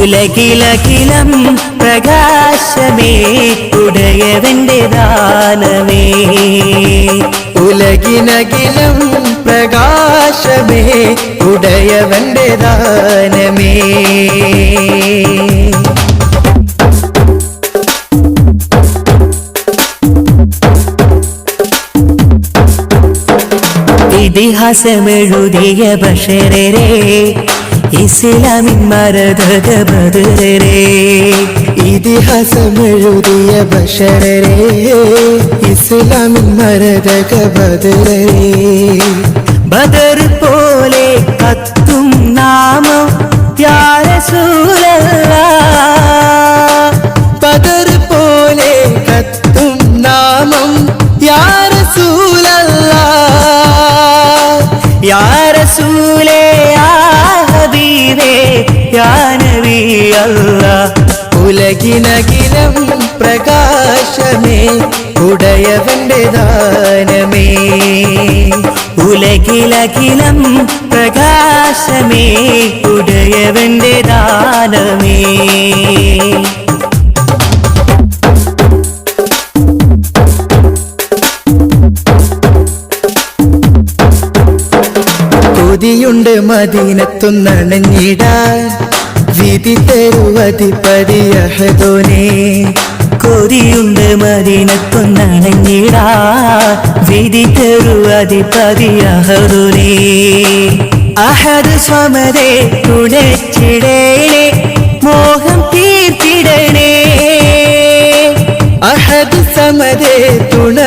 ഉലകിലകിലം പ്രകാശമേ ഉടയവന്റെ ദാനമേ. ഉലകിനകിലം പ്രകാശമേ ഉടയവന്റെ ദാനമേ. ഇതിഹാസമെഴുതിയ ബഷരരെ ഇസ്ലാമിൻ മരതക ബദരരെ ഇതിഹാസമെഴുതിയ ബഷരരെ ഇസ്ലാമിൻ മരതക ബദരേ ബദർ പോലെ കത്തും നാമം യാരസൂലല്ല യാരസൂലേ ഉലകിനകിലം പ്രകാശമേ ഉടയവന്റെ ദാനമേ. ഉലകിലകിലം പ്രകാശമേ ഉടയവന്റെ ദാനമേ. കൊതിയുണ്ട് മദീനത്തുന്നണഞ്ഞിടാൻ. വിധി തരുവതിപ്പതിയഹദോനേ കൊതിയുണ്ട് മദീനത്തൊന്നണഞ്ഞിടാ വിധി തരുവതിപതിയഹറുരേ അഹദ് സ്വമതേ തുണച്ചിടേണേ. മോഹം തീർത്തിടണേ. അഹദ് സമതേ തുണ